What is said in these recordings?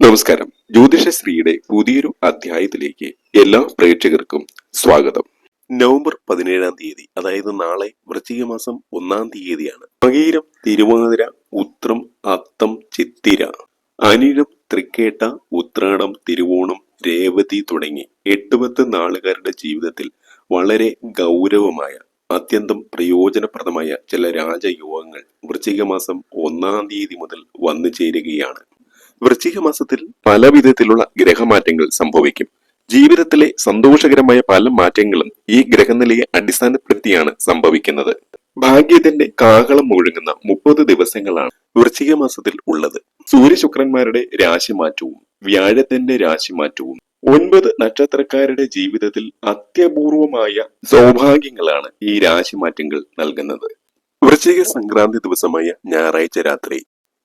നമസ്കാരം. ജ്യോതിഷശ്രീയുടെ പുതിയൊരു അധ്യായത്തിലേക്ക് എല്ലാ പ്രേക്ഷകർക്കും സ്വാഗതം. നവംബർ പതിനേഴാം തീയതി അതായത് നാളെ വൃശ്ചിക മാസം ഒന്നാം തീയതിയാണ്. മകീരം തിരുവാതിര ഉത്രം അത്തം ചിത്തിര അനിഴം തൃക്കേട്ട ഉത്രാടം തിരുവോണം രേവതി തുടങ്ങി എട്ടുപത്ത് നാളുകാരുടെ ജീവിതത്തിൽ വളരെ ഗൗരവമായ അത്യന്തം പ്രയോജനപ്രദമായ ചില രാജയോഗങ്ങൾ വൃശ്ചിക മാസം ഒന്നാം തീയതി മുതൽ വന്നു ചേരുകയാണ് വൃശ്ചിക മാസത്തിൽ പല വിധത്തിലുള്ള ഗ്രഹമാറ്റങ്ങൾ സംഭവിക്കും. ജീവിതത്തിലെ സന്തോഷകരമായ പല മാറ്റങ്ങളും ഈ ഗ്രഹനിലയെ അടിസ്ഥാനപ്പെടുത്തിയാണ് സംഭവിക്കുന്നത്. ഭാഗ്യത്തിന്റെ കാഹളം മുഴങ്ങുന്ന മുപ്പത് ദിവസങ്ങളാണ് വൃശ്ചിക മാസത്തിൽ ഉള്ളത്. സൂര്യശുക്രന്മാരുടെ രാശിമാറ്റവും വ്യാഴത്തിന്റെ രാശിമാറ്റവും ഒൻപത് നക്ഷത്രക്കാരുടെ ജീവിതത്തിൽ അത്യപൂർവമായ സൗഭാഗ്യങ്ങളാണ് ഈ രാശിമാറ്റങ്ങൾ നൽകുന്നത്. വൃശ്ചിക സംക്രാന്തി ദിവസമായ ഞായറാഴ്ച രാത്രി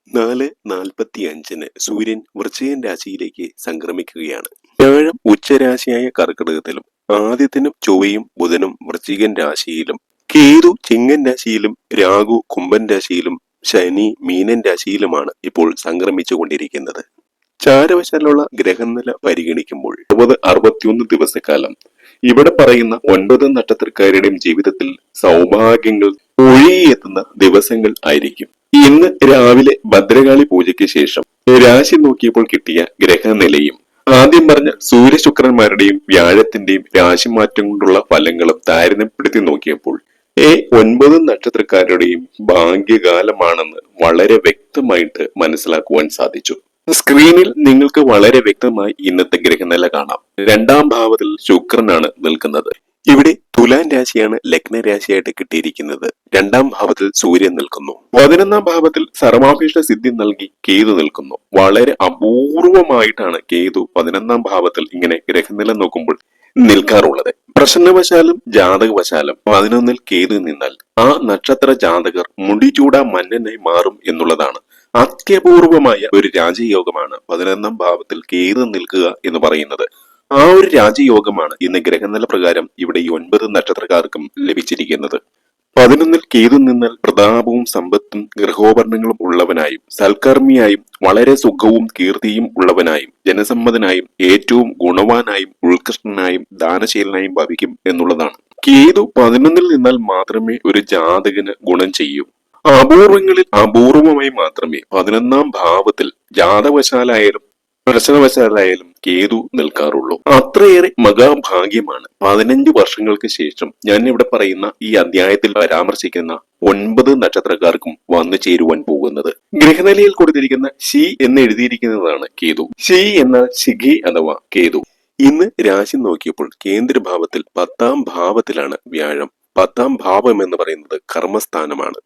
നാല് നാൽപ്പത്തി അഞ്ചിന് സൂര്യൻ വൃശ്ചികൻ രാശിയിലേക്ക് സംക്രമിക്കുകയാണ്. വ്യാഴം ഉച്ചരാശിയായ കർക്കിടകത്തിലും ആദ്യത്തിനും ചൊവ്വയും ബുധനും വൃശ്ചികൻ രാശിയിലും കേതു ചിങ്ങൻ രാശിയിലും രാഹു കുംഭൻ രാശിയിലും ശനി മീനൻ രാശിയിലുമാണ് ഇപ്പോൾ സംക്രമിച്ചു കൊണ്ടിരിക്കുന്നത് ചാരവശാലുള്ള ഗ്രഹനില പരിഗണിക്കുമ്പോൾ അറുപത് അറുപത്തിയൊന്ന് ദിവസക്കാലം ഇവിടെ പറയുന്ന ഒൻപത് നക്ഷത്രക്കാരുടെയും ജീവിതത്തിൽ സൗഭാഗ്യങ്ങൾ ഒഴുകിയെത്തുന്ന ദിവസങ്ങൾ ആയിരിക്കും. ഇന്ന് രാവിലെ ഭദ്രകാളി പൂജയ്ക്ക് ശേഷം രാശി നോക്കിയപ്പോൾ കിട്ടിയ ഗ്രഹനിലയും ആദ്യം പറഞ്ഞ സൂര്യശുക്രന്മാരുടെയും വ്യാഴത്തിന്റെയും രാശിമാറ്റം കൊണ്ടുള്ള ഫലങ്ങളും താരതമ്യപ്പെടുത്തി നോക്കിയപ്പോൾ ഈ ഒൻപത് നക്ഷത്രക്കാരുടെയും ഭാഗ്യകാലമാണെന്ന് വളരെ വ്യക്തമായിട്ട് മനസ്സിലാക്കുവാൻ സാധിച്ചു. സ്ക്രീനിൽ നിങ്ങൾക്ക് വളരെ വ്യക്തമായി ഇന്നത്തെ ഗ്രഹനില കാണാം. രണ്ടാം ഭാവത്തിൽ ശുക്രനാണ് നിൽക്കുന്നത്. ഇവിടെ തുലാൻ രാശിയാണ് ലഗ്ന രാശിയായിട്ട് കിട്ടിയിരിക്കുന്നത്. രണ്ടാം ഭാവത്തിൽ സൂര്യൻ നിൽക്കുന്നു. പതിനൊന്നാം ഭാവത്തിൽ സർവാഭീഷ്ട സിദ്ധി നൽകി കേതു നിൽക്കുന്നു. വളരെ അപൂർവമായിട്ടാണ് കേതു പതിനൊന്നാം ഭാവത്തിൽ ഇങ്ങനെ ഗ്രഹനില നോക്കുമ്പോൾ നിൽക്കാറുള്ളത്. പ്രശ്നവശാലും ജാതകവശാലും പതിനൊന്നിൽ കേതു നിന്നാൽ ആ നക്ഷത്ര ജാതകർ മുടിചൂട മന്നനായി മാറും എന്നുള്ളതാണ് അത്യപൂർവമായ ഒരു രാജയോഗമാണ് പതിനൊന്നാം ഭാവത്തിൽ കേതു നിൽക്കുക എന്ന് പറയുന്നത്. ആ ഒരു രാജയോഗമാണ് ഇന്ന് ഗ്രഹനില പ്രകാരം ഇവിടെ ഈ ഒൻപത് നക്ഷത്രക്കാർക്കും ലഭിച്ചിരിക്കുന്നത്. പതിനൊന്നിൽ കേതു നിന്നാൽ പ്രതാപവും സമ്പത്തും ഗൃഹോപകരണങ്ങളും ഉള്ളവനായും സൽക്കർമ്മിയായും വളരെ സുഖവും കീർത്തിയും ഉള്ളവനായും ജനസമ്മതനായും ഏറ്റവും ഗുണവാനായും ഉത്കൃഷ്ടനായും ദാനശീലനായും ഭവിക്കും എന്നുള്ളതാണ്. കേതു പതിനൊന്നിൽ നിന്നാൽ മാത്രമേ ഒരു ജാതകന് ഗുണം ചെയ്യൂ. അപൂർവങ്ങളിൽ അപൂർവമായി മാത്രമേ പതിനൊന്നാം ഭാവത്തിൽ ജാതവശാലായാലും പ്രശ്നവശാലായാലും കേതു നിൽക്കാറുള്ളൂ. അത്രയേറെ മഹാഭാഗ്യമാണ്. പതിനഞ്ച് വർഷങ്ങൾക്ക് ശേഷം ഞാൻ ഇവിടെ പറയുന്ന ഈ അധ്യായത്തിൽ പരാമർശിക്കുന്ന ഒൻപത് നക്ഷത്രക്കാർക്കും വന്നു ചേരുവാൻ പോകുന്നത്. ഗ്രഹനിലയിൽ കൊടുത്തിരിക്കുന്ന ഷി എന്ന് എഴുതിയിരിക്കുന്നതാണ് കേതു. ഷി എന്ന ശിഖി അഥവാ കേതു. ഇന്ന് രാശി നോക്കിയപ്പോൾ കേന്ദ്രഭാവത്തിൽ പത്താം ഭാവത്തിലാണ് വ്യാഴം. പത്താം ഭാവം എന്ന് പറയുന്നത് കർമ്മസ്ഥാനമാണ്.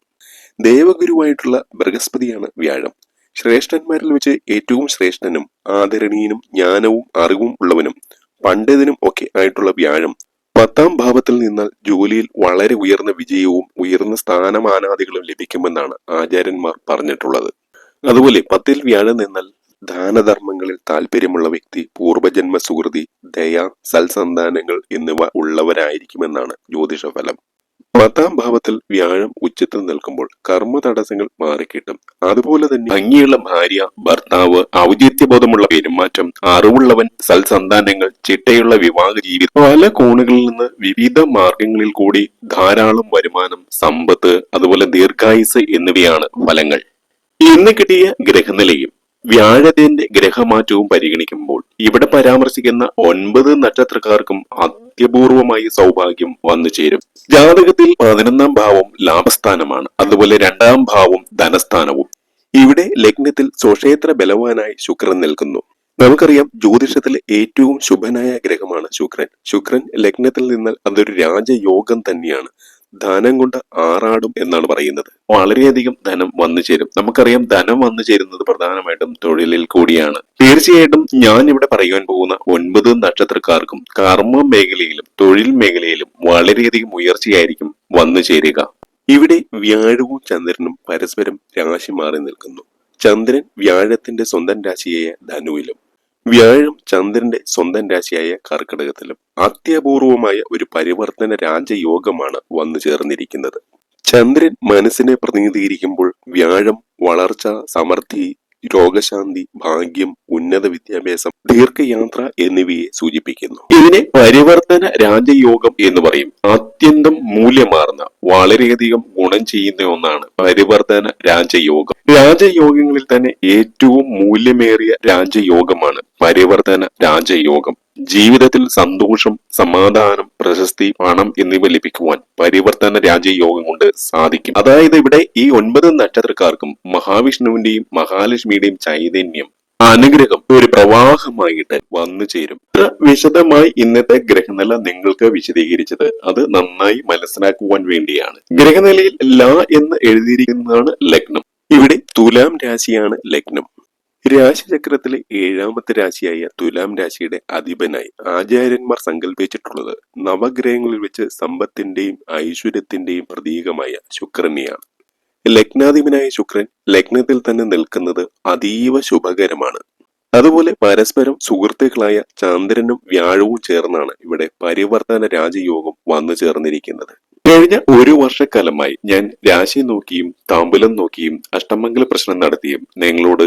ദേവഗുരുവായിട്ടുള്ള ബൃഹസ്പതിയാണ് വ്യാഴം. ശ്രേഷ്ഠന്മാരിൽ വെച്ച് ഏറ്റവും ശ്രേഷ്ഠനും ആദരണീയനും ജ്ഞാനവും അറിവും ഉള്ളവനും പണ്ഡിതനും ഒക്കെ ആയിട്ടുള്ള വ്യാഴം പത്താം ഭാവത്തിൽ നിന്നാൽ ജോലിയിൽ വളരെ ഉയർന്ന വിജയവും ഉയർന്ന സ്ഥാനമാനാദികളും ലഭിക്കുമെന്നാണ് ആചാര്യന്മാർ പറഞ്ഞിട്ടുള്ളത്. അതുപോലെ പത്തിൽ വ്യാഴം നിന്നാൽ ദാനധർമ്മങ്ങളിൽ താല്പര്യമുള്ള വ്യക്തി പൂർവജന്മ സുഹൃതി ദയ സൽസന്താനങ്ങൾ എന്നിവ ഉള്ളവരായിരിക്കുമെന്നാണ് ജ്യോതിഷ ഫലം പത്താം ഭാവത്തിൽ വ്യാഴം ഉച്ചത്തിൽ നിൽക്കുമ്പോൾ കർമ്മ തടസ്സങ്ങൾ മാറിക്കിട്ടും. അതുപോലെ തന്നെ ഭംഗിയുള്ള ഭാര്യ ഭർത്താവ് ഔചിത്യബോധമുള്ള പെരുമാറ്റം അറിവുള്ളവൻ സൽസന്താനങ്ങൾ ചിട്ടയുള്ള വിവാഹ ജീവിതം. പല കോണുകളിൽ നിന്ന് വിവിധ മാർഗങ്ങളിൽ കൂടി ധാരാളം വരുമാനം സമ്പത്ത് അതുപോലെ ദീർഘായുസ് എന്നിവയാണ് ഫലങ്ങൾ. ഇന്ന് കിട്ടിയ ഗ്രഹനിലയും വ്യാഴത്തിന്റെ ഗ്രഹമാറ്റവും പരിഗണിക്കുമ്പോൾ ഇവിടെ പരാമർശിക്കുന്ന ഒൻപത് നക്ഷത്രക്കാർക്കും അത്യപൂർവമായി സൗഭാഗ്യം വന്നു ചേരും. ജാതകത്തിൽ പതിനൊന്നാം ഭാവം ലാഭസ്ഥാനമാണ്. അതുപോലെ രണ്ടാം ഭാവം ധനസ്ഥാനവും. ഇവിടെ ലഗ്നത്തിൽ സ്വക്ഷേത്ര ബലവാനായി ശുക്രൻ നിൽക്കുന്നു. നമുക്കറിയാം ജ്യോതിഷത്തിലെ ഏറ്റവും ശുഭനായ ഗ്രഹമാണ് ശുക്രൻ. ശുക്രൻ ലഗ്നത്തിൽ നിന്നാൽ അതൊരു രാജയോഗം തന്നെയാണ്. ധനം കൊണ്ട് ആറാടും എന്നാണ് പറയുന്നത്. വളരെയധികം ധനം വന്നു ചേരും. നമുക്കറിയാം ധനം വന്നു ചേരുന്നത് പ്രധാനമായിട്ടും തൊഴിലിൽ കൂടിയാണ്. തീർച്ചയായിട്ടും ഞാൻ ഇവിടെ പറയുവാൻ പോകുന്ന ഒൻപത് നക്ഷത്രക്കാർക്കും കർമ്മ മേഖലയിലും തൊഴിൽ മേഖലയിലും വളരെയധികം ഉയർച്ചയായിരിക്കും വന്നു ചേരുക. ഇവിടെ വ്യാഴവും ചന്ദ്രനും പരസ്പരം രാശി മാറി നിൽക്കുന്നു. ചന്ദ്രൻ വ്യാഴത്തിന്റെ സ്വന്തം രാശിയായ ധനുവിലും വ്യാഴം ചന്ദ്രന്റെ സ്വന്തം രാശിയായ കർക്കിടകത്തിലും അത്യപൂർവമായ ഒരു പരിവർത്തന രാജയോഗമാണ് വന്നു ചേർന്നിരിക്കുന്നത്. ചന്ദ്രൻ മനസ്സിനെ പ്രതിനിധീകരിക്കുമ്പോൾ വ്യാഴം വളർച്ച സമൃദ്ധി രോഗശാന്തി ഭാഗ്യം ഉന്നത വിദ്യാഭ്യാസം ദീർഘയാത്ര എന്നിവയെ സൂചിപ്പിക്കുന്നു. ഇതിനെ പരിവർത്തന രാജയോഗം എന്ന് പറയും. അത്യന്തം മൂല്യമാർന്ന വളരെയധികം ഗുണം ചെയ്യുന്ന ഒന്നാണ് പരിവർത്തന രാജയോഗം. രാജയോഗങ്ങളിൽ തന്നെ ഏറ്റവും മൂല്യമേറിയ രാജയോഗമാണ് പരിവർത്തന രാജയോഗം. ജീവിതത്തിൽ സന്തോഷം സമാധാനം പ്രശസ്തി പണം എന്നിവ ലഭിക്കുവാൻ പരിവർത്തന രാജയോഗം കൊണ്ട് സാധിക്കും. അതായത് ഇവിടെ ഈ ഒൻപത് നക്ഷത്രക്കാർക്കും മഹാവിഷ്ണുവിന്റെയും മഹാലക്ഷ്മിയുടെയും ചൈതന്യം അനുഗ്രഹം ഒരു പ്രവാഹമായിട്ട് വന്നു ചേരും. ഇത്ര വിശദമായി ഇന്നത്തെ ഗ്രഹനില നിങ്ങൾക്ക് വിശദീകരിച്ചത് അത് നന്നായി മനസ്സിലാക്കുവാൻ വേണ്ടിയാണ്. ഗ്രഹനിലയിൽ ല എന്ന് എഴുതിയിരിക്കുന്നതാണ് ലഗ്നം. ഇവിടെ തുലാം രാശിയാണ് ലഗ്നം. രാശിചക്രത്തിലെ ഏഴാമത്തെ രാശിയായ തുലാം രാശിയുടെ അധിപനായി ആചാര്യന്മാർ സങ്കല്പിച്ചിട്ടുള്ളത് നവഗ്രഹങ്ങളിൽ വെച്ച് സമ്പത്തിന്റെയും ഐശ്വര്യത്തിന്റെയും പ്രതീകമായ ശുക്രനെയാണ്. ലഗ്നാധിപനായ ശുക്രൻ ലഗ്നത്തിൽ തന്നെ നിൽക്കുന്നത് അതീവ ശുഭകരമാണ്. അതുപോലെ പരസ്പരം സുഹൃത്തുക്കളായ ചന്ദ്രനും വ്യാഴവും ചേർന്നാണ് ഇവിടെ പരിവർത്തന രാജയോഗം വന്നു ചേർന്നിരിക്കുന്നത്. കഴിഞ്ഞ ഒരു വർഷക്കാലമായി ഞാൻ രാശി നോക്കിയും താമ്പലം നോക്കിയും അഷ്ടമംഗല പ്രശ്നം നടത്തിയും നിങ്ങളോട്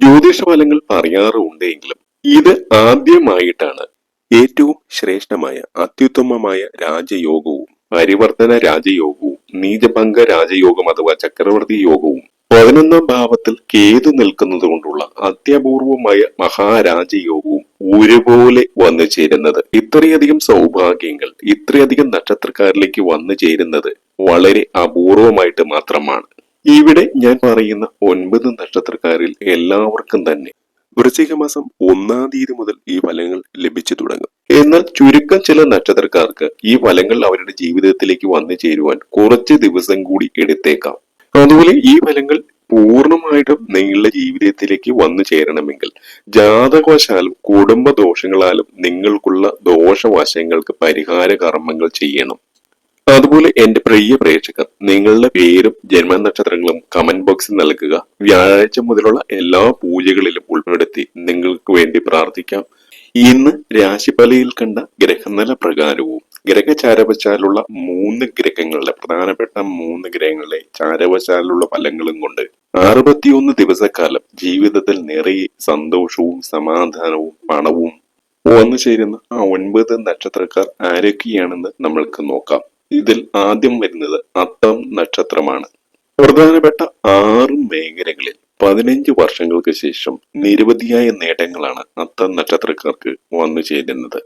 ജ്യോതിഷ ഫലങ്ങൾ പറയാറുണ്ടെങ്കിലും ഇത് ആദ്യമായിട്ടാണ്. ഏറ്റവും ശ്രേഷ്ഠമായ അത്യുത്തമമായ രാജയോഗവും പരിവർത്തന രാജയോഗവും നീചഭംഗ രാജയോഗം അഥവാ ചക്രവർത്തി യോഗവും പതിനൊന്നാം ഭാവത്തിൽ കേതു നിൽക്കുന്നത് കൊണ്ടുള്ള അത്യപൂർവമായ മഹാരാജയോഗവും ഒരുപോലെ വന്നു ചേരുന്നത് ഇത്രയധികം സൗഭാഗ്യങ്ങൾ ഇത്രയധികം നക്ഷത്രക്കാരിലേക്ക് വന്നു ചേരുന്നത് വളരെ അപൂർവമായിട്ട് മാത്രമാണ്. ഇവിടെ ഞാൻ പറയുന്ന ഒൻപത് നക്ഷത്രക്കാരിൽ എല്ലാവർക്കും തന്നെ വൃശ്ചിക മാസം ഒന്നാം തീയതി മുതൽ ഈ ഫലങ്ങൾ ലഭിച്ചു തുടങ്ങും. എന്നാൽ ചുരുക്കം ചില നക്ഷത്രക്കാർക്ക് ഈ ഫലങ്ങൾ അവരുടെ ജീവിതത്തിലേക്ക് വന്നു ചേരുവാൻ കുറച്ച് ദിവസം കൂടി എടുത്തേക്കാം. അതുപോലെ ഈ ഫലങ്ങൾ പൂർണമായിട്ടും നിങ്ങളുടെ ജീവിതത്തിലേക്ക് വന്നു ചേരണമെങ്കിൽ ജാതകവശാലും കുടുംബ ദോഷങ്ങളാലും നിങ്ങൾക്കുള്ള ദോഷവശങ്ങൾക്ക് പരിഹാര കർമ്മങ്ങൾ ചെയ്യണം. അതുപോലെ എന്റെ പ്രിയ പ്രേക്ഷകർ നിങ്ങളുടെ പേരും ജന്മനക്ഷത്രങ്ങളും കമന്റ് ബോക്സിൽ നൽകുക. വ്യാഴാഴ്ച മുതലുള്ള എല്ലാ പൂജകളിലും ഉൾപ്പെടുത്തി നിങ്ങൾക്ക് വേണ്ടി പ്രാർത്ഥിക്കാം. ഇന്ന് രാശിഫലയിൽ കണ്ട ഗ്രഹനില പ്രകാരവും ഗ്രഹചാരവശാലുള്ള മൂന്ന് ഗ്രഹങ്ങളുടെ പ്രധാനപ്പെട്ട മൂന്ന് ഗ്രഹങ്ങളിലെ ചാരവശാലുള്ള ഫലങ്ങളും കൊണ്ട് അറുപത്തിയൊന്ന് ദിവസക്കാലം ജീവിതത്തിൽ നിറയെ സന്തോഷവും സമാധാനവും പണവും വന്നു ചേരുന്ന ആ ഒൻപത് നക്ഷത്രക്കാർ ആരൊക്കെയാണെന്ന് നമ്മൾക്ക് നോക്കാം. ഇതിൽ ആദ്യം വരുന്നത് അത്തം നക്ഷത്രമാണ്. പ്രധാനപ്പെട്ട ആറ് മേഖലകളിൽ പതിനഞ്ച് വർഷങ്ങൾക്ക് ശേഷം നിരവധിയായ നേട്ടങ്ങളാണ് അത്തം നക്ഷത്രക്കാർക്ക് വന്നു ചേരുന്നത്.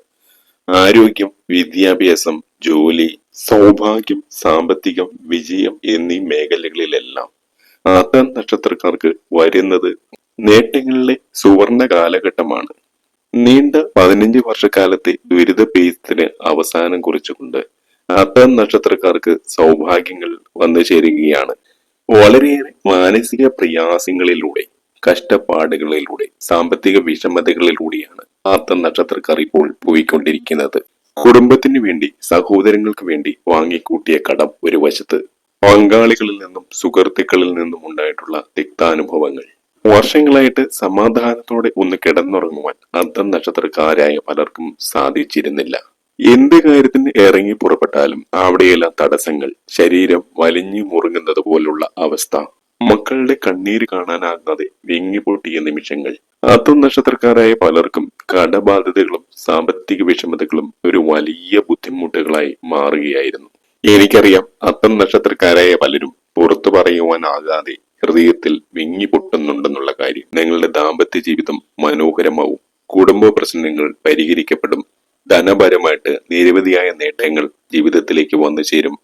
ആരോഗ്യം വിദ്യാഭ്യാസം ജോലി സൗഭാഗ്യം സാമ്പത്തികം വിജയം എന്നീ മേഖലകളിലെല്ലാം അത്തം നക്ഷത്രക്കാർക്ക് വരുന്നത് നേട്ടങ്ങളിലെ സുവർണ കാലഘട്ടമാണ്. നീണ്ട പതിനഞ്ച് വർഷക്കാലത്തെ ദുരിത പേയത്തിന് അവസാനം കുറിച്ചുകൊണ്ട് അത്തം നക്ഷത്രക്കാർക്ക് സൗഭാഗ്യങ്ങൾ വന്നു ചേരുകയാണ് വളരെയേറെ മാനസിക പ്രയാസങ്ങളിലൂടെ കഷ്ടപ്പാടുകളിലൂടെ സാമ്പത്തിക വിഷമതകളിലൂടെയാണ് ആർത്ത നക്ഷത്രക്കാർ ഇപ്പോൾ പോയിക്കൊണ്ടിരിക്കുന്നത്. കുടുംബത്തിനു വേണ്ടി സഹോദരങ്ങൾക്ക് വേണ്ടി വാങ്ങിക്കൂട്ടിയ കടം ഒരു വശത്ത് പങ്കാളികളിൽ നിന്നും സുഹൃത്തുക്കളിൽ നിന്നും ഉണ്ടായിട്ടുള്ള തിക്താനുഭവങ്ങൾ വർഷങ്ങളായിട്ട് സമാധാനത്തോടെ ഒന്ന് കിടന്നുറങ്ങുവാൻ അർദ്ധം നക്ഷത്രക്കാരായ പലർക്കും സാധിച്ചിരുന്നില്ല. എന്ത് കാര്യത്തിന് ഇറങ്ങി പുറപ്പെട്ടാലും അവിടെയെല്ലാം തടസ്സങ്ങൾ ശരീരം വലിഞ്ഞു മുറുങ്ങുന്നത് പോലുള്ള അവസ്ഥ. മക്കളുടെ കണ്ണീര് കാണാനാകാതെ വിങ്ങിപ്പൊട്ടിയ നിമിഷങ്ങൾ. അത്തം നക്ഷത്രക്കാരായ പലർക്കും കടബാധ്യതകളും സാമ്പത്തിക വിഷമതകളും ഒരു വലിയ ബുദ്ധിമുട്ടുകളായി മാറുകയായിരുന്നു. എനിക്കറിയാം അത്തം നക്ഷത്രക്കാരായ പലരും പുറത്തു പറയുവാനാകാതെ ഹൃദയത്തിൽ വിങ്ങി പൊട്ടുന്നുണ്ടെന്നുള്ള കാര്യം. നിങ്ങളുടെ ദാമ്പത്യ ജീവിതം മനോഹരമാവും. കുടുംബ പ്രശ്നങ്ങൾ പരിഹരിക്കപ്പെടും. ധനപരമായിട്ട് നിരവധിയായ നേട്ടങ്ങൾ ജീവിതത്തിലേക്ക് വന്നു ചേരും.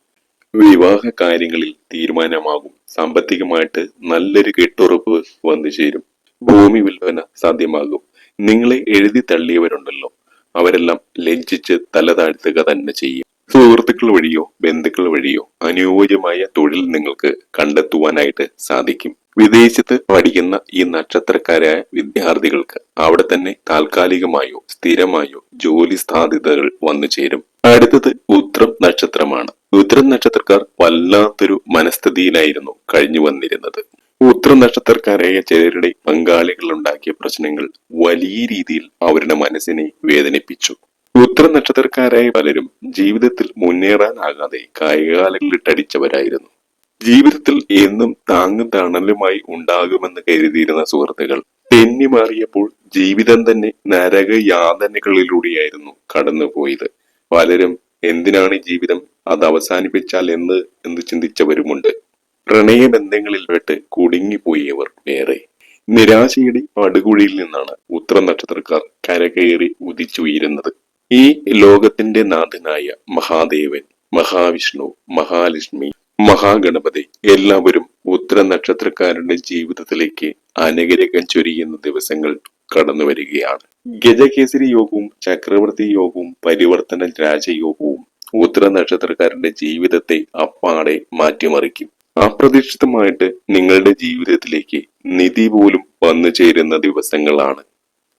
വിവാഹ കാര്യങ്ങളിൽ തീരുമാനമാകും. സാമ്പത്തികമായിട്ട് നല്ലൊരു കെട്ടുറപ്പ് വന്നു ചേരും. ഭൂമി വിൽപ്പന സാധ്യമാകും. നിങ്ങളെ എഴുതി തള്ളിയവരുണ്ടല്ലോ. അവരെല്ലാം ലജ്ജിച്ച് തല താഴ്ത്തുക തന്നെ ചെയ്യും. സുഹൃത്തുക്കൾ വഴിയോ ബന്ധുക്കൾ വഴിയോ അനുയോജ്യമായ തൊഴിൽ നിങ്ങൾക്ക് കണ്ടെത്തുവാനായിട്ട് സാധിക്കും. വിദേശത്ത് പഠിക്കുന്ന ഈ നക്ഷത്രക്കാരായ വിദ്യാർത്ഥികൾക്ക് അവിടെ തന്നെ താൽക്കാലികമായോ സ്ഥിരമായോ ജോലി സാധ്യതകൾ വന്നു ചേരും. അടുത്തത് ഉത്രം നക്ഷത്രമാണ്. ഉത്രം നക്ഷത്രക്കാർ വല്ലാത്തൊരു മനസ്ഥിതിയിലായിരുന്നു കഴിഞ്ഞു വന്നിരുന്നത്. ഉത്രം നക്ഷത്രക്കാരായ ചിലരുടെ പങ്കാളികൾ ഉണ്ടാക്കിയ പ്രശ്നങ്ങൾ വലിയ രീതിയിൽ അവരുടെ മനസ്സിനെ വേദനിപ്പിച്ചു. ഉത്തര നക്ഷത്രക്കാരായ പലരും ജീവിതത്തിൽ മുന്നേറാനാകാതെ കായികാലങ്ങളിട്ടടിച്ചവരായിരുന്നു ജീവിതത്തിൽ എന്നും താങ്ങും തണലുമായി ഉണ്ടാകുമെന്ന് കരുതിയിരുന്ന സുഹൃത്തുക്കൾ തെന്നി മാറിയപ്പോൾ ജീവിതം തന്നെ നരക യാതനകളിലൂടെയായിരുന്നു കടന്നുപോയത്. പലരും എന്തിനാണ് ജീവിതം അത് അവസാനിപ്പിച്ചാൽ എന്ന് എന്ന് ചിന്തിച്ചവരുമുണ്ട്. പ്രണയബന്ധങ്ങളിൽ പെട്ട് കുടുങ്ങിപ്പോയവർ ഏറെ നിരാശയുടെ പടുകുഴിയിൽ നിന്നാണ് ഉത്തര നക്ഷത്രക്കാർ കരകയറി ഉദിച്ചുയരുന്നത്. ഈ ലോകത്തിന്റെ നാഥനായ മഹാദേവൻ മഹാവിഷ്ണു മഹാലക്ഷ്മി മഹാഗണപതി എല്ലാവരും ഉത്തര നക്ഷത്രക്കാരുടെ ജീവിതത്തിലേക്ക് അനുഗ്രഹം ചൊരിയുന്ന ദിവസങ്ങൾ കടന്നു വരികയാണ്. ഗജകേസരി യോഗവും ചക്രവർത്തി യോഗവും പരിവർത്തന രാജയോഗവും ഉത്തര നക്ഷത്രക്കാരുടെ ജീവിതത്തെ അപ്പാടെ മാറ്റിമറിക്കും. അപ്രതീക്ഷിതമായിട്ട് നിങ്ങളുടെ ജീവിതത്തിലേക്ക് നിധി പോലും വന്നു ചേരുന്ന ദിവസങ്ങളാണ്.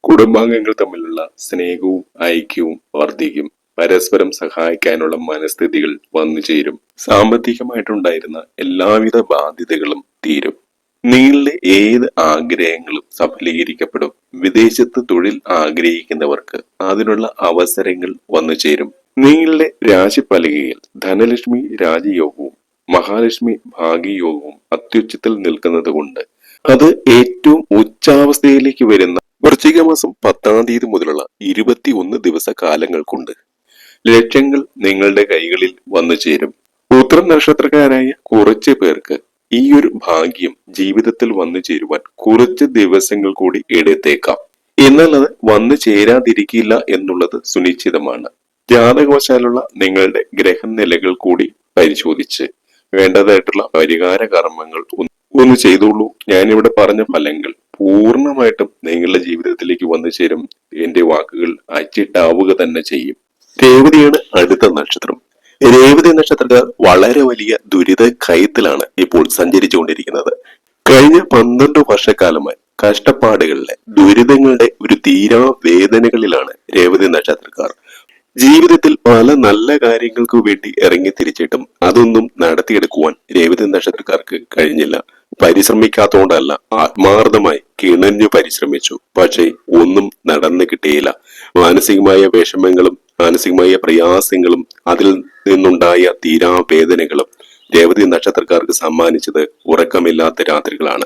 കുടുംബാംഗങ്ങൾ തമ്മിലുള്ള സ്നേഹവും ഐക്യവും വർദ്ധിക്കും. പരസ്പരം സഹായിക്കാനുള്ള മനസ്ഥിതികൾ വന്നു ചേരും. സാമ്പത്തികമായിട്ടുണ്ടായിരുന്ന എല്ലാവിധ ബാധ്യതകളും തീരും. നിങ്ങളുടെ ഏത് ആഗ്രഹങ്ങളും സഫലീകരിക്കപ്പെടും. വിദേശത്ത് തൊഴിൽ ആഗ്രഹിക്കുന്നവർക്ക് അതിനുള്ള അവസരങ്ങൾ വന്നു ചേരും. നിങ്ങളുടെ രാശിപ്പലകയിൽ ധനലക്ഷ്മി രാജയോഗവും മഹാലക്ഷ്മി ഭാഗ്യയോഗവും അത്യുച്ചത്തിൽ നിൽക്കുന്നത് കൊണ്ട് അത് ഏറ്റവും ഉച്ചാവസ്ഥയിലേക്ക് വരുന്ന വൃശ്ചിക മാസം പത്താം തീയതി മുതലുള്ള ഇരുപത്തിയൊന്ന് ദിവസ കാലങ്ങൾ കൊണ്ട് ലക്ഷ്യങ്ങൾ നിങ്ങളുടെ കൈകളിൽ വന്നു ചേരും. ഉത്തരം നക്ഷത്രക്കാരായ കുറച്ച് പേർക്ക് ഈ ഒരു ഭാഗ്യം ജീവിതത്തിൽ വന്നു ചേരുവാൻ കുറച്ച് ദിവസങ്ങൾ കൂടി എടുത്തേക്കാം. എന്നാൽ അത് വന്നു ചേരാതിരിക്കില്ല എന്നുള്ളത് സുനിശ്ചിതമാണ്. ജാതകവശാലുള്ള നിങ്ങളുടെ ഗ്രഹനിലകൾ കൂടി പരിശോധിച്ച് വേണ്ടതായിട്ടുള്ള പരിഹാര കർമ്മങ്ങൾ ഒന്ന് ചെയ്തോളൂ. ഞാനിവിടെ പറഞ്ഞ ഫലങ്ങൾ പൂർണമായിട്ടും നിങ്ങളുടെ ജീവിതത്തിലേക്ക് വന്നു ചേരും. എന്റെ വാക്കുകൾ അച്ചിട്ടാവുക തന്നെ ചെയ്യും. രേവതിയാണ് അടുത്ത നക്ഷത്രം. രേവതി നക്ഷത്രക്കാർ വളരെ വലിയ ദുരിത കയത്തിലാണ് ഇപ്പോൾ സഞ്ചരിച്ചുകൊണ്ടിരിക്കുന്നത്. കഴിഞ്ഞ പന്ത്രണ്ട് വർഷക്കാലമായി കഷ്ടപ്പാടുകളിലെ ദുരിതങ്ങളുടെ ഒരു തീരാ വേദനകളിലാണ് രേവതി നക്ഷത്രക്കാർ. ജീവിതത്തിൽ പല നല്ല കാര്യങ്ങൾക്ക് വേണ്ടി ഇറങ്ങി തിരിച്ചിട്ടും അതൊന്നും നടത്തിയെടുക്കുവാൻ രേവതി നക്ഷത്രക്കാർക്ക് കഴിഞ്ഞില്ല. പരിശ്രമിക്കാത്തതുകൊണ്ടല്ല ആത്മാർത്ഥമായി കിണഞ്ഞു പരിശ്രമിച്ചു. പക്ഷേ ഒന്നും നടന്നു കിട്ടിയില്ല. മാനസികമായ വിഷമങ്ങളും മാനസികമായ പ്രയാസങ്ങളും അതിൽ നിന്നുണ്ടായ തീരാവേദനകളും രേവതി നക്ഷത്രക്കാർക്ക് സമ്മാനിച്ചത് ഉറക്കമില്ലാത്ത രാത്രികളാണ്.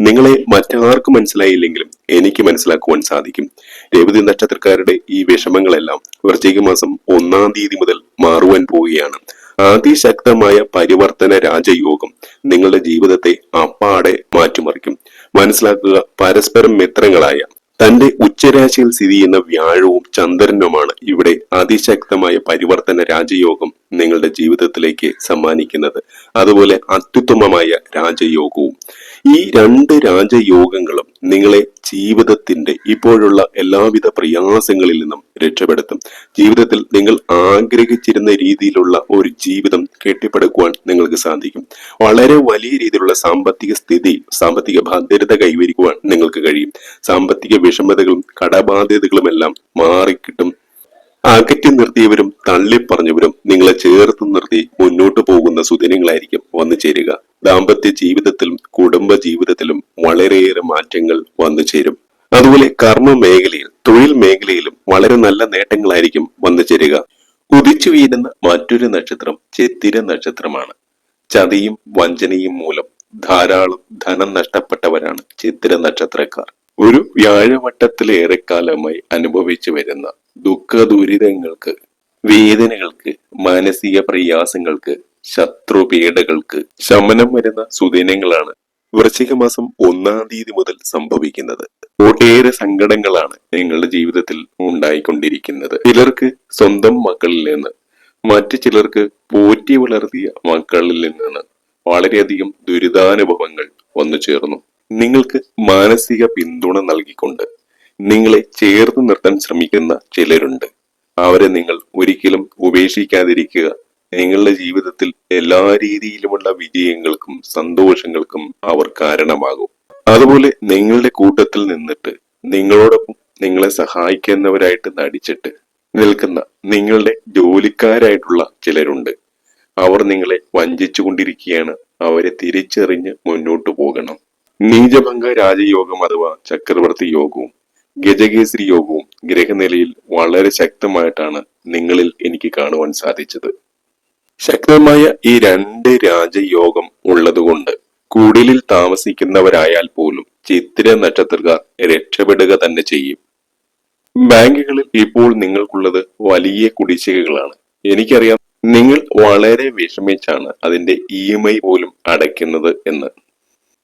നിങ്ങളെ മറ്റാർക്കും മനസ്സിലായില്ലെങ്കിലും എനിക്ക് മനസ്സിലാക്കുവാൻ സാധിക്കും. രേവതി നക്ഷത്രക്കാരുടെ ഈ വിഷമങ്ങളെല്ലാം വൃശ്ചിക മാസം ഒന്നാം തീയതി മുതൽ മാറുവാൻ പോവുകയാണ്. അതിശക്തമായ പരിവർത്തന രാജയോഗം നിങ്ങളുടെ ജീവിതത്തെ അപ്പാടെ മാറ്റിമറിക്കും. മനസ്സിലാക്കുക പരസ്പരം മിത്രങ്ങളായ തന്റെ ഉച്ചരാശിയിൽ സ്ഥിതി ചെയ്യുന്ന വ്യാഴവും ചന്ദ്രനുമാണ് ഇവിടെ അതിശക്തമായ പരിവർത്തന രാജയോഗം നിങ്ങളുടെ ജീവിതത്തിലേക്ക് സമ്മാനിക്കുന്നത്. അതുപോലെ അത്യുത്തമമായ രാജയോഗവും. ഈ രണ്ട് രാജയോഗങ്ങളും നിങ്ങളെ ജീവിതത്തിന്റെ ഇപ്പോഴുള്ള എല്ലാവിധ പ്രയാസങ്ങളിൽ നിന്നും രക്ഷപ്പെടുത്തും. ജീവിതത്തിൽ നിങ്ങൾ ആഗ്രഹിച്ചിരുന്ന രീതിയിലുള്ള ഒരു ജീവിതം കെട്ടിപ്പടുക്കുവാൻ നിങ്ങൾക്ക് സാധിക്കും. വളരെ വലിയ രീതിയിലുള്ള സാമ്പത്തിക സ്ഥിതി സാമ്പത്തിക ഭദ്രത കൈവരിക്കുവാൻ നിങ്ങൾക്ക് കഴിയും. സാമ്പത്തിക വിഷമതകളും കടബാധ്യതകളും എല്ലാം മാറിക്കിട്ടും അകറ്റി നിർത്തിയവരും തള്ളിപ്പറഞ്ഞവരും നിങ്ങളെ ചേർത്ത് നിർത്തി മുന്നോട്ട് പോകുന്ന സുദിനങ്ങളായിരിക്കും വന്നു ചേരുക. ദാമ്പത്യ ജീവിതത്തിലും കുടുംബ ജീവിതത്തിലും വളരെയേറെ മാറ്റങ്ങൾ വന്നു ചേരും. അതുപോലെ കർമ്മ മേഖലയിൽ തൊഴിൽ മേഖലയിലും വളരെ നല്ല നേട്ടങ്ങളായിരിക്കും വന്നു ചേരുക. കുതിച്ചു വീഴുന്ന മറ്റൊരു നക്ഷത്രം ചെത്തിര നക്ഷത്രമാണ്. ചതിയും വഞ്ചനയും മൂലം ധാരാളം ധനം നഷ്ടപ്പെട്ടവരാണ് ചിത്തിര നക്ഷത്രക്കാർ. ഒരു വ്യാഴവട്ടത്തിലേറെക്കാലമായി അനുഭവിച്ചു വരുന്ന ദുഃഖ ദുരിതങ്ങൾക്ക് വേദനകൾക്ക് മാനസിക പ്രയാസങ്ങൾക്ക് ശത്രുപീഡകൾക്ക് ശമനം വരുന്ന സുദിനങ്ങളാണ് വൃശ്ചിക മാസം ഒന്നാം തീയതി മുതൽ സംഭവിക്കുന്നത്. ഒട്ടേറെ സങ്കടങ്ങളാണ് നിങ്ങളുടെ ജീവിതത്തിൽ ഉണ്ടായിക്കൊണ്ടിരിക്കുന്നത്. ചിലർക്ക് സ്വന്തം മക്കളിൽ നിന്ന് മറ്റു ചിലർക്ക് പോറ്റി വളർത്തിയ മക്കളിൽ നിന്ന് വളരെയധികം ദുരിതാനുഭവങ്ങൾ വന്നു ചേർന്നു നിങ്ങൾക്ക് മാനസിക പിന്തുണ നൽകിക്കൊണ്ട് നിങ്ങളെ ചേർത്ത് നിർത്താൻ ശ്രമിക്കുന്ന ചിലരുണ്ട്. അവരെ നിങ്ങൾ ഒരിക്കലും ഉപേക്ഷിക്കാതിരിക്കുക. നിങ്ങളുടെ ജീവിതത്തിൽ എല്ലാ രീതിയിലുമുള്ള വിജയങ്ങൾക്കും സന്തോഷങ്ങൾക്കും അവർ കാരണമാകും. അതുപോലെ നിങ്ങളുടെ കൂട്ടത്തിൽ നിന്നിട്ട് നിങ്ങളോടൊപ്പം നിങ്ങളെ സഹായിക്കുന്നവരായിട്ട് നടിച്ചിട്ട് നിൽക്കുന്ന നിങ്ങളുടെ ജോലിക്കാരായിട്ടുള്ള ചിലരുണ്ട്. അവർ നിങ്ങളെ വഞ്ചിച്ചു കൊണ്ടിരിക്കുകയാണ് അവരെ തിരിച്ചറിഞ്ഞ് മുന്നോട്ട് പോകണം. നീചഭംഗ രാജയോഗം അഥവാ ചക്രവർത്തി യോഗവും ഗജകേസരി യോഗവും ഗ്രഹനിലയിൽ വളരെ ശക്തമായിട്ടാണ് നിങ്ങളിൽ എനിക്ക് കാണുവാൻ സാധിച്ചത്. ശക്തമായ ഈ രണ്ട് രാജയോഗം ഉള്ളതുകൊണ്ട് കുടിലിൽ താമസിക്കുന്നവരായാൽ പോലും ചിത്ര നക്ഷത്രക്കാർ രക്ഷപ്പെടുക തന്നെ ചെയ്യും. ബാങ്കുകളിൽ ഇപ്പോൾ നിങ്ങൾക്കുള്ളത് വലിയ കുടിശ്ശികകളാണ്. എനിക്കറിയാം നിങ്ങൾ വളരെ വിഷമിച്ചാണ് അതിന്റെ ഇ എം ഐ പോലും അടയ്ക്കുന്നത് എന്ന്.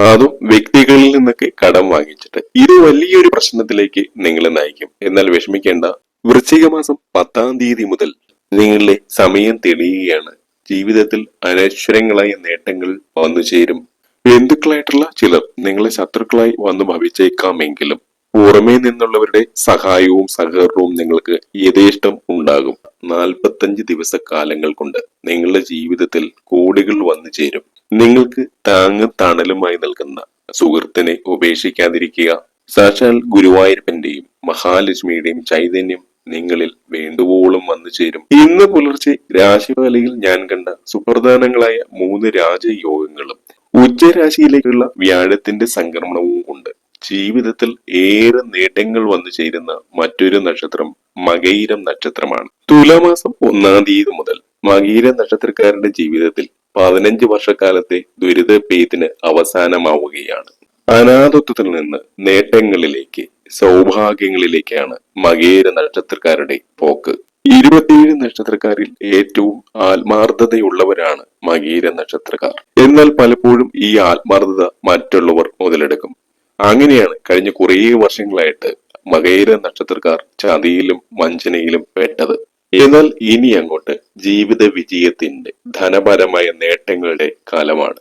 അതും വ്യക്തികളിൽ നിന്നൊക്കെ കടം വാങ്ങിച്ചിട്ട് ഇത് വലിയൊരു പ്രശ്നത്തിലേക്ക് നിങ്ങളെ നയിക്കും. എന്നാൽ വിഷമിക്കേണ്ട വൃശ്ചിക മാസം പത്താം തീയതി മുതൽ നിങ്ങളുടെ സമയം തെളിയുകയാണ്. ജീവിതത്തിൽ അനശ്വരങ്ങളായ നേട്ടങ്ങൾ വന്നു ചേരും. ബന്ധുക്കളായിട്ടുള്ള ചിലർ നിങ്ങളെ ശത്രുക്കളായി വന്നു ഭവിച്ചേക്കാമെങ്കിലും പുറമേ നിന്നുള്ളവരുടെ സഹായവും സഹകരണവും നിങ്ങൾക്ക് യഥേഷ്ടം ഉണ്ടാകും. നാൽപ്പത്തഞ്ച് ദിവസ കാലങ്ങൾ കൊണ്ട് നിങ്ങളുടെ ജീവിതത്തിൽ കോടികൾ വന്നു ചേരും. നിങ്ങൾക്ക് താങ്ങും തണലുമായി നൽകുന്ന സുഹൃത്തിനെ ഉപേക്ഷിക്കാതിരിക്കുക. സാക്ഷാൽ ഗുരുവായൂരപ്പന്റെയും മഹാലക്ഷ്മിയുടെയും ചൈതന്യം നിങ്ങളിൽ വേണ്ടുവോളം വന്നു ചേരും. ഇന്ന് പുലർച്ചെ രാശിവലയിൽ ഞാൻ കണ്ട സുപ്രധാനങ്ങളായ മൂന്ന് രാജയോഗങ്ങളും ഉച്ചരാശിയിലേക്കുള്ള വ്യാഴത്തിന്റെ സംക്രമണവും ഉണ്ട്. ജീവിതത്തിൽ ഏറെ നേട്ടങ്ങൾ വന്നു ചേരുന്ന മറ്റൊരു നക്ഷത്രം മകയിരം നക്ഷത്രമാണ്. തുലാമാസം ഒന്നാം തീയതി മുതൽ മകീര നക്ഷത്രക്കാരുടെ ജീവിതത്തിൽ പതിനഞ്ച് വർഷക്കാലത്തെ ദുരിത പെയ്തിന് അവസാനമാവുകയാണ്. അനാഥത്വത്തിൽ നിന്ന് നേട്ടങ്ങളിലേക്ക് സൗഭാഗ്യങ്ങളിലേക്കാണ് മകേര നക്ഷത്രക്കാരുടെ പോക്ക്. ഇരുപത്തിയേഴ് നക്ഷത്രക്കാരിൽ ഏറ്റവും ആത്മാർത്ഥതയുള്ളവരാണ് മകീര നക്ഷത്രക്കാർ. എന്നാൽ പലപ്പോഴും ഈ ആത്മാർത്ഥത മറ്റുള്ളവർ മുതലെടുക്കും. അങ്ങനെയാണ് കഴിഞ്ഞ കുറേ വർഷങ്ങളായിട്ട് മകേര നക്ഷത്രക്കാർ ചതിയിലും വഞ്ചനയിലും പെട്ടത്. എന്നാൽ ഇനി അങ്ങോട്ട് ജീവിത വിജയത്തിന്റെ ധനപരമായ നേട്ടങ്ങളുടെ കാലമാണ്.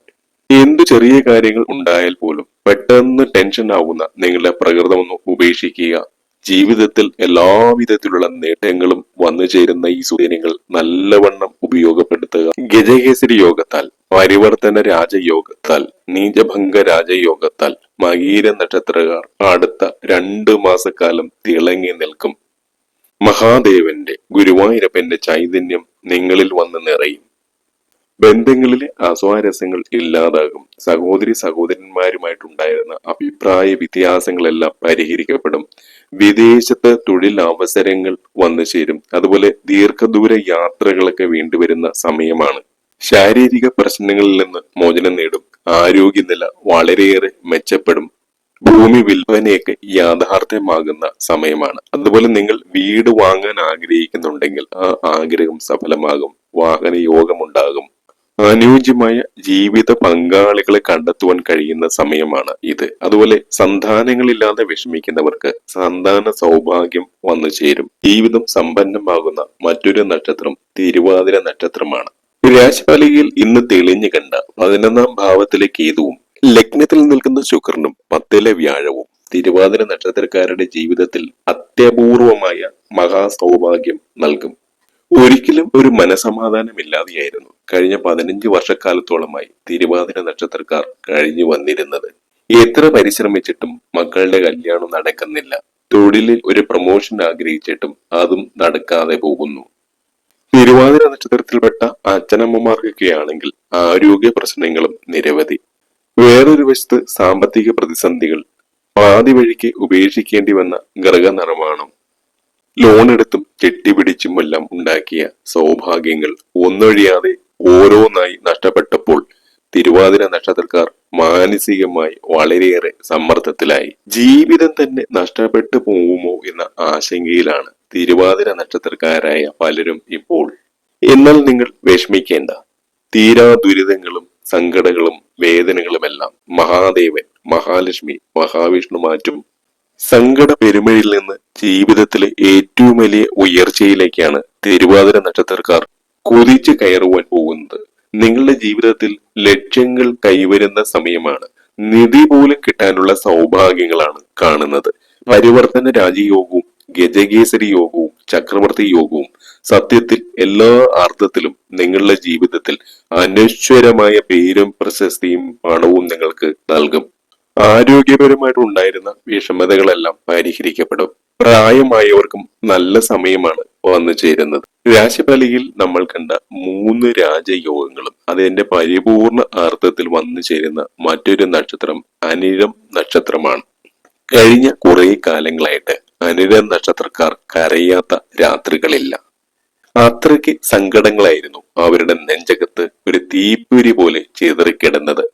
എന്തു ചെറിയ കാര്യങ്ങൾ ഉണ്ടായാൽ പോലും പെട്ടെന്ന് ടെൻഷൻ ആവുന്ന നിങ്ങളുടെ പ്രകൃതമൊന്ന് ഉപേക്ഷിക്കുക. ജീവിതത്തിൽ എല്ലാവിധത്തിലുള്ള നേട്ടങ്ങളും വന്നു ചേരുന്ന ഈ സുദിനങ്ങൾ നല്ലവണ്ണം ഉപയോഗപ്പെടുത്തുക. ഗജകേസരി യോഗത്താൽ പരിവർത്തന രാജയോഗത്താൽ നീചഭംഗ രാജയോഗത്താൽ മകീര നക്ഷത്രകാർ അടുത്ത രണ്ടു മാസക്കാലം തിളങ്ങി നിൽക്കും. മഹാദേവന്റെ ഗുരുവായൂരപ്പന്റെ ചൈതന്യം നിങ്ങളിൽ വന്ന് നിറയും. ബന്ധങ്ങളിലെ അസ്വാരസ്യങ്ങൾ ഇല്ലാതാകും. സഹോദരി സഹോദരന്മാരുമായിട്ടുണ്ടായിരുന്ന അഭിപ്രായ വ്യത്യാസങ്ങളെല്ലാം പരിഹരിക്കപ്പെടും. വിദേശത്ത് തൊഴിൽ അവസരങ്ങൾ വന്നു ചേരും. അതുപോലെ ദീർഘദൂര യാത്രകളൊക്കെ വേണ്ടിവരുന്ന സമയമാണ്. ശാരീരിക പ്രശ്നങ്ങളിൽ നിന്ന് മോചനം നേടും. ആരോഗ്യനില വളരെയേറെ മെച്ചപ്പെടും. ഭൂമി വിൽപ്പനയൊക്കെ യാഥാർത്ഥ്യമാകുന്ന സമയമാണ്. അതുപോലെ നിങ്ങൾ വീട് വാങ്ങാൻ ആഗ്രഹിക്കുന്നുണ്ടെങ്കിൽ ആ ആഗ്രഹം സഫലമാകും. വാഹന യോഗമുണ്ടാകും. അനുയോജ്യമായ ജീവിത പങ്കാളികളെ കണ്ടെത്തുവാൻ കഴിയുന്ന സമയമാണ് ഇത്. അതുപോലെ സന്താനങ്ങളില്ലാതെ വിഷമിക്കുന്നവർക്ക് സന്താന സൗഭാഗ്യം വന്നു ചേരും. ജീവിതം സമ്പന്നമാകുന്ന മറ്റൊരു നക്ഷത്രം തിരുവാതിര നക്ഷത്രമാണ്. രാശിപാലികയിൽ ഇന്ന് തെളിഞ്ഞു കണ്ട പതിനൊന്നാം ഭാവത്തിലെ കേതുവും ലഗ്നത്തിൽ നിൽക്കുന്ന ശുക്രനും പത്തിലെ വ്യാഴവും തിരുവാതിര നക്ഷത്രക്കാരുടെ ജീവിതത്തിൽ അത്യപൂർവമായ മഹാസൗഭാഗ്യം നൽകും. ഒരിക്കലും ഒരു മനസമാധാനമില്ലാതെയായിരുന്നു കഴിഞ്ഞ പതിനഞ്ച് വർഷക്കാലത്തോളമായി തിരുവാതിര നക്ഷത്രക്കാർ കഴിഞ്ഞു വന്നിരുന്നത്. എത്ര പരിശ്രമിച്ചിട്ടും മക്കളുടെ കല്യാണം നടക്കുന്നില്ല. തൊഴിലിൽ ഒരു പ്രൊമോഷൻ ആഗ്രഹിച്ചിട്ടും അതും നടക്കാതെ പോകുന്നു. തിരുവാതിര നക്ഷത്രത്തിൽപ്പെട്ട അച്ഛനമ്മമാർക്കൊക്കെയാണെങ്കിൽ ആരോഗ്യ പ്രശ്നങ്ങളും നിരവധി. വേറൊരു വശത്ത് സാമ്പത്തിക പ്രതിസന്ധികൾ പാതി വഴിക്ക് ഉപേക്ഷിക്കേണ്ടി വന്ന ഗൃഹ നിർമ്മാണം ലോണെടുത്തും കെട്ടിപിടിച്ചും എല്ലാം ഉണ്ടാക്കിയ സൗഭാഗ്യങ്ങൾ ഒന്നൊഴിയാതെ ഓരോന്നായി നഷ്ടപ്പെട്ടപ്പോൾ തിരുവാതിര നക്ഷത്രക്കാർ മാനസികമായി വളരെയേറെ സമ്മർദ്ദത്തിലായി. ജീവിതം തന്നെ നഷ്ടപ്പെട്ടു പോകുമോ എന്ന ആശങ്കയിലാണ് തിരുവാതിര നക്ഷത്രക്കാരായ പലരും ഇപ്പോൾ. എന്നാൽ നിങ്ങൾ വിഷമിക്കേണ്ട. തീരാ ദുരിതങ്ങളും സങ്കടങ്ങളും വേദനകളുമെല്ലാം മഹാദേവൻ മഹാലക്ഷ്മി മഹാവിഷ്ണു മാറ്റും സങ്കട പെരുമഴിൽ നിന്ന് ജീവിതത്തിലെ ഏറ്റവും വലിയ ഉയർച്ചയിലേക്കാണ് തിരുവാതിര നക്ഷത്രക്കാർ കുതിച്ചു കയറുവാൻ പോകുന്നത്. നിങ്ങളുടെ ജീവിതത്തിൽ ലക്ഷ്യങ്ങൾ കൈവരുന്ന സമയമാണ്. നിധി പോലും കിട്ടാനുള്ള സൗഭാഗ്യങ്ങളാണ് കാണുന്നത്. പരിവർത്തന രാജയോഗവും ഗജകേസരി യോഗവും ചക്രവർത്തി യോഗവും സത്യത്തിൽ എല്ലാ അർത്ഥത്തിലും നിങ്ങളുടെ ജീവിതത്തിൽ അനശ്വരമായ പേരും പ്രശസ്തിയും പണവും നിങ്ങൾക്ക് നൽകും. ആരോഗ്യപരമായിട്ട് ഉണ്ടായിരുന്ന വിഷമതകളെല്ലാം പരിഹരിക്കപ്പെടും. പ്രായമായവർക്കും നല്ല സമയമാണ് വന്നു ചേരുന്നത്. രാശിപലിയിൽ നമ്മൾ കണ്ട മൂന്ന് രാജയോഗങ്ങളും അതിന്റെ പരിപൂർണ അർത്ഥത്തിൽ വന്നു ചേരുന്ന മറ്റൊരു നക്ഷത്രം അനിഴം നക്ഷത്രമാണ്. കഴിഞ്ഞ കുറെ കാലങ്ങളായിട്ട് അനിഴം നക്ഷത്രക്കാർ കരയാത്ത രാത്രികളില്ല. അത്രയ്ക്ക് സങ്കടങ്ങളായിരുന്നു അവരുടെ നെഞ്ചകത്ത് ഒരു തീപ്പൊരി പോലെ ചിതറിക്കിടന്നത്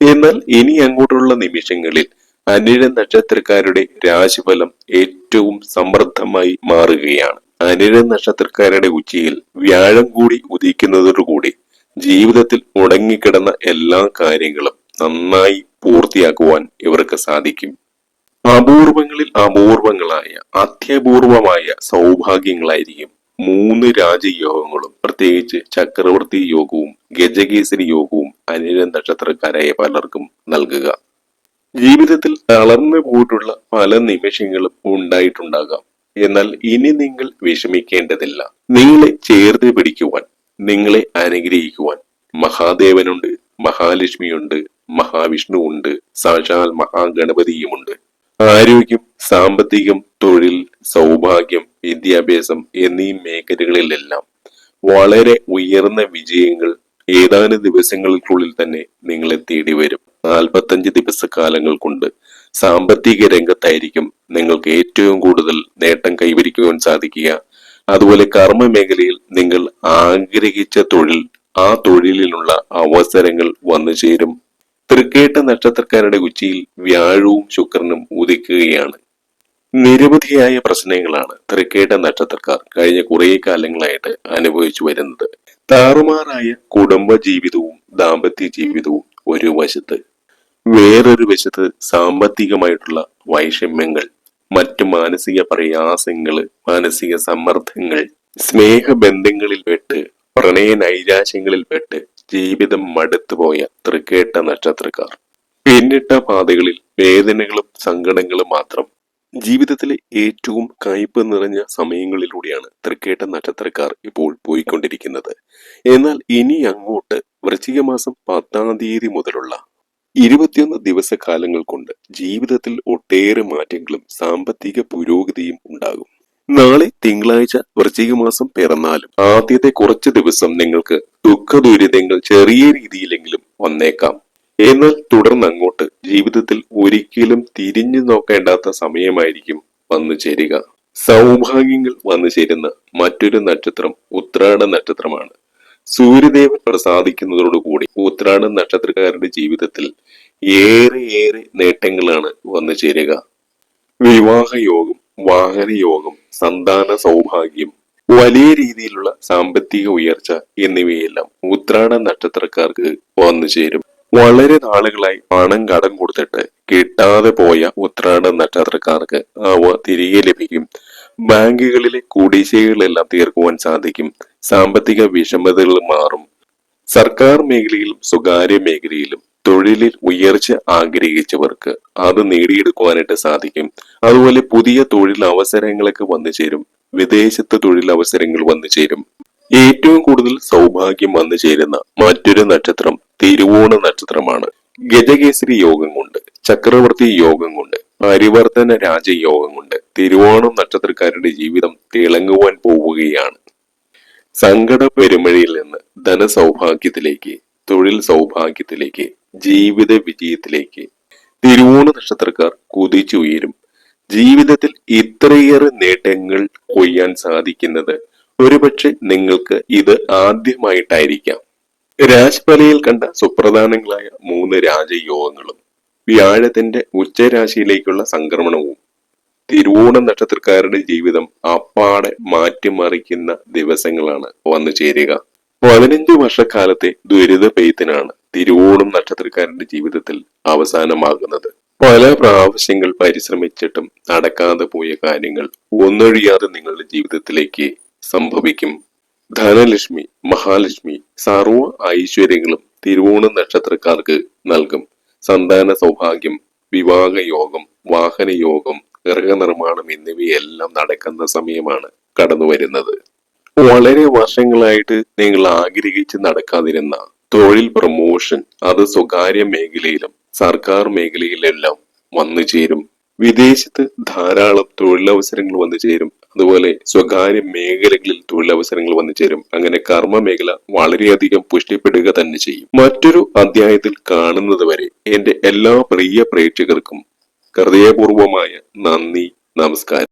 എന്നാൽ ഇനി അങ്ങോട്ടുള്ള നിമിഷങ്ങളിൽ അനിഴ നക്ഷത്രക്കാരുടെ രാശിഫലം ഏറ്റവും സമൃദ്ധമായി മാറുകയാണ്. അനിഴ നക്ഷത്രക്കാരുടെ ഉച്ചയിൽ വ്യാഴം കൂടി ഉദിക്കുന്നതോടുകൂടി ജീവിതത്തിൽ മുടങ്ങിക്കിടന്ന എല്ലാ കാര്യങ്ങളും നന്നായി പൂർത്തിയാക്കുവാൻ ഇവർക്ക് സാധിക്കും. അപൂർവങ്ങളിൽ അപൂർവങ്ങളായ അത്യപൂർവമായ സൗഭാഗ്യങ്ങളായിരിക്കും മൂന്ന് രാജയോഗങ്ങളും പ്രത്യേകിച്ച് ചക്രവർത്തി യോഗവും ഗജകേസരി യോഗവും അനിര നക്ഷത്രക്കാരായ പലർക്കും നൽകുക. ജീവിതത്തിൽ തളർന്നു പോയിട്ടുള്ള പല നിമിഷങ്ങളും ഉണ്ടായിട്ടുണ്ടാകാം. എന്നാൽ ഇനി നിങ്ങൾ വിഷമിക്കേണ്ടതില്ല. നിങ്ങളെ ചേർത്ത് പിടിക്കുവാൻ നിങ്ങളെ അനുഗ്രഹിക്കുവാൻ മഹാദേവനുണ്ട് മഹാലക്ഷ്മിയുണ്ട് മഹാവിഷ്ണുവുണ്ട് സാക്ഷാൽ മഹാഗണപതിയുമുണ്ട്. ആരോഗ്യം സാമ്പത്തികം തൊഴിൽ സൗഭാഗ്യം വിദ്യാഭ്യാസം എന്നീ മേഖലകളിലെല്ലാം വളരെ ഉയർന്ന വിജയങ്ങൾ ഏതാനും ദിവസങ്ങൾക്കുള്ളിൽ തന്നെ നിങ്ങളെ തേടി വരും. നാൽപ്പത്തഞ്ച് ദിവസക്കാലങ്ങൾ കൊണ്ട് സാമ്പത്തിക രംഗത്തായിരിക്കും നിങ്ങൾക്ക് ഏറ്റവും കൂടുതൽ നേട്ടം കൈവരിക്കുവാൻ സാധിക്കുക. അതുപോലെ കർമ്മ മേഖലയിൽ നിങ്ങൾ ആഗ്രഹിച്ച തൊഴിൽ ആ തൊഴിലിനുള്ള അവസരങ്ങൾ വന്നു ചേരും. തൃക്കേട്ട നക്ഷത്രക്കാരുടെ ഉച്ചിയിൽ വ്യാഴവും ശുക്രനും ഉദിക്കുകയാണ് നിരവധിയായ പ്രശ്നങ്ങളാണ് തൃക്കേട്ട നക്ഷത്രക്കാർ കഴിഞ്ഞ കുറേ കാലങ്ങളായിട്ട് അനുഭവിച്ചു വരുന്നത്. താറുമാറായ കുടുംബ ജീവിതവും ദാമ്പത്യ ജീവിതവും ഒരു വശത്ത് വേറൊരു വശത്ത് സാമ്പത്തികമായിട്ടുള്ള വൈഷമ്യങ്ങൾ മറ്റ് മാനസിക പ്രയാസങ്ങൾ മാനസിക സമ്മർദ്ദങ്ങൾ സ്നേഹബന്ധങ്ങളിൽ സ്നേഹബന്ധങ്ങളിൽപ്പെട്ട് പ്രണയ നൈരാശ്യങ്ങളിൽപ്പെട്ട് ജീവിതം മടുത്തുപോയ തൃക്കേട്ട നക്ഷത്രക്കാർ. പിന്നിട്ട പാതകളിൽ വേദനകളും സങ്കടങ്ങളും മാത്രം ജീവിതത്തിലെ ഏറ്റവും കയ്പ് നിറഞ്ഞ സമയങ്ങളിലൂടെയാണ് തൃക്കേട്ട നക്ഷത്രക്കാർ ഇപ്പോൾ പോയിക്കൊണ്ടിരിക്കുന്നത്. എന്നാൽ ഇനി അങ്ങോട്ട് വൃശ്ചിക മാസം പത്താം തീയതി മുതലുള്ള ഇരുപത്തിയൊന്ന് ദിവസകാലങ്ങൾ കൊണ്ട് ജീവിതത്തിൽ ഒട്ടേറെ മാറ്റങ്ങളും സാമ്പത്തിക പുരോഗതിയും ഉണ്ടാകും. നാളെ തിങ്കളാഴ്ച വൃശ്ചിക മാസം പിറന്നാലും ആദ്യത്തെ കുറച്ച് ദിവസം നിങ്ങൾക്ക് ദുഃഖ ദുരിതങ്ങൾ ചെറിയ രീതിയിലെങ്കിലും വന്നേക്കാം. എന്നാൽ തുടർന്ന് അങ്ങോട്ട് ജീവിതത്തിൽ ഒരിക്കലും തിരിഞ്ഞു നോക്കേണ്ടാത്ത സമയമായിരിക്കും വന്നു ചേരുക. സൗഭാഗ്യങ്ങൾ വന്നു ചേരുന്ന മറ്റൊരു നക്ഷത്രം ഉത്രാട നക്ഷത്രമാണ്. സൂര്യദേവൻ പ്രസാദിക്കുന്നതോടുകൂടി ഉത്രാട നക്ഷത്രക്കാരുടെ ജീവിതത്തിൽ ഏറെ ഏറെ നേട്ടങ്ങളാണ് വന്നു ചേരുക. വിവാഹയോഗം വാഹനയോഗം സന്താന സൗഭാഗ്യം വലിയ രീതിയിലുള്ള സാമ്പത്തിക ഉയർച്ച എന്നിവയെല്ലാം ഉത്രാട നക്ഷത്രക്കാർക്ക് വന്നു ചേരും. വളരെ നാളുകളായി പണം കടം കൊടുത്തിട്ട് കിട്ടാതെ പോയ ഉത്രാട നക്ഷത്രക്കാർക്ക് അവ തിരികെ ലഭിക്കും. ബാങ്കുകളിലെ കുടിശ്ശികകളെല്ലാം തീർക്കുവാൻ സാധിക്കും. സാമ്പത്തിക വിഷമതകൾ മാറും. സർക്കാർ മേഖലയിലും സ്വകാര്യ മേഖലയിലും തൊഴിലിൽ ഉയർച്ച ആഗ്രഹിച്ചവർക്ക് അത് നേടിയെടുക്കുവാനായിട്ട് സാധിക്കും. അതുപോലെ പുതിയ തൊഴിൽ അവസരങ്ങളൊക്കെ വന്നു ചേരും. വിദേശത്ത് തൊഴിൽ അവസരങ്ങൾ വന്നു ചേരും. ഏറ്റവും കൂടുതൽ സൗഭാഗ്യം വന്നു ചേരുന്ന മറ്റൊരു നക്ഷത്രം തിരുവോണ നക്ഷത്രമാണ്. ഗജകേസരി യോഗം കൊണ്ട് ചക്രവർത്തി യോഗം കൊണ്ട് പരിവർത്തന രാജയോഗം കൊണ്ട് തിരുവോണം നക്ഷത്രക്കാരുടെ ജീവിതം തിളങ്ങുവാൻ പോവുകയാണ്. സങ്കട പെരുമഴയിൽ നിന്ന് ധനസൗഭാഗ്യത്തിലേക്ക് തൊഴിൽ സൗഭാഗ്യത്തിലേക്ക് ജീവിത വിജയത്തിലേക്ക് തിരുവോണ നക്ഷത്രക്കാർ കുതിച്ചുയരും ജീവിതത്തിൽ ഇത്രയേറെ നേട്ടങ്ങൾ കൊയ്യാൻ സാധിക്കുന്നത് ഒരുപക്ഷെ നിങ്ങൾക്ക് ഇത് ആദ്യമായിട്ടായിരിക്കാം. രാജ്പലയിൽ കണ്ട സുപ്രധാനങ്ങളായ മൂന്ന് രാജയോഗങ്ങളും വ്യാഴത്തിന്റെ ഉച്ചരാശിയിലേക്കുള്ള സംക്രമണവും തിരുവോണ നക്ഷത്രക്കാരുടെ ജീവിതം അപ്പാടെ മാറ്റിമറിക്കുന്ന ദിവസങ്ങളാണ് വന്നു ചേരുക പതിനഞ്ച് വർഷക്കാലത്തെ ദുരിത പെയ്ത്തിനാണ് തിരുവോണം നക്ഷത്രക്കാരന്റെ ജീവിതത്തിൽ അവസാനമാകുന്നത്. പല പ്രാവശ്യങ്ങൾ പരിശ്രമിച്ചിട്ടും നടക്കാതെ പോയ കാര്യങ്ങൾ ഒന്നൊഴിയാതെ നിങ്ങളുടെ ജീവിതത്തിലേക്ക് സംഭവിക്കും. ധനലക്ഷ്മി മഹാലക്ഷ്മി സർവ ഐശ്വര്യങ്ങളും തിരുവോണ നക്ഷത്രക്കാർക്ക് നൽകും. സന്താന സൗഭാഗ്യം വിവാഹയോഗം യോഗം വാഹന യോഗം ഗൃഹനിർമ്മാണം എന്നിവയെല്ലാം നടക്കുന്ന സമയമാണ് കടന്നു വരുന്നത് വളരെ വർഷങ്ങളായിട്ട് നിങ്ങൾ ആഗ്രഹിച്ച് നടക്കാതിരുന്ന തൊഴിൽ പ്രൊമോഷൻ അത് സ്വകാര്യ മേഖലയിലും സർക്കാർ മേഖലയിലെല്ലാം വന്നു ചേരും. വിദേശത്ത് ധാരാളം തൊഴിലവസരങ്ങൾ വന്നു ചേരും. അതുപോലെ സ്വകാര്യ മേഖലകളിൽ തൊഴിലവസരങ്ങൾ വന്നു ചേരും. അങ്ങനെ കർമ്മ മേഖല വളരെയധികം പുഷ്ടിപ്പെടുക തന്നെ ചെയ്യും. മറ്റൊരു അധ്യായത്തിൽ കാണുന്നത് വരെ എന്റെ എല്ലാ പ്രിയ പ്രേക്ഷകർക്കും ഹൃദയപൂർവമായ നന്ദി നമസ്കാരം.